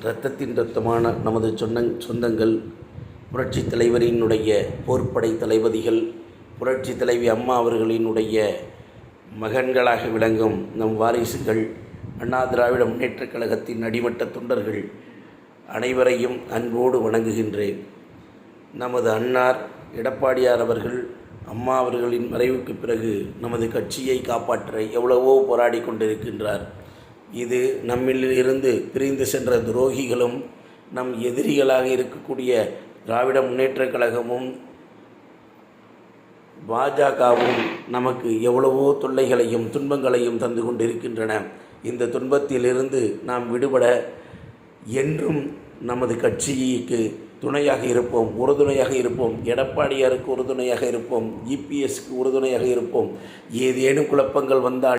இரத்தத்தின் இரத்தமான நமது சொன்ன சொந்தங்கள் புரட்சி தலைவரினுடைய போர்ப்படை தளபதிகள் புரட்சி தலைவி அம்மா அவர்களினுடைய மகன்களாக விளங்கும் நம் வாரிசுகள் அண்ணா திராவிட முன்னேற்றக் கழகத்தின் அடிமட்ட தொண்டர்கள் அனைவரையும் அன்போடு வணங்குகின்றேன். நமது அன்னார் எடப்பாடியார் அவர்கள் அம்மா அவர்களின் மறைவுக்கு பிறகு நமது கட்சியை காப்பாற்ற எவ்வளவோ போராடி கொண்டிருக்கின்றார். இது நம்மில் இருந்து பிரிந்து சென்ற துரோகிகளும் நம் எதிரிகளாக இருக்கக்கூடிய திராவிட முன்னேற்றக் கழகமும் பாஜகவும் நமக்கு எவ்வளவோ தொல்லைகளையும் துன்பங்களையும் தந்து கொண்டிருக்கின்றன. இந்த துன்பத்திலிருந்து நாம் விடுபட என்றும் நமது கட்சிக்கு துணையாக இருப்போம் உறுதுணையாக இருப்போம் எடப்பாடியாருக்கு உறுதுணையாக இருப்போம் இபிஎஸ்க்கு உறுதுணையாக இருப்போம். ஏதேனும் குழப்பங்கள் வந்தால்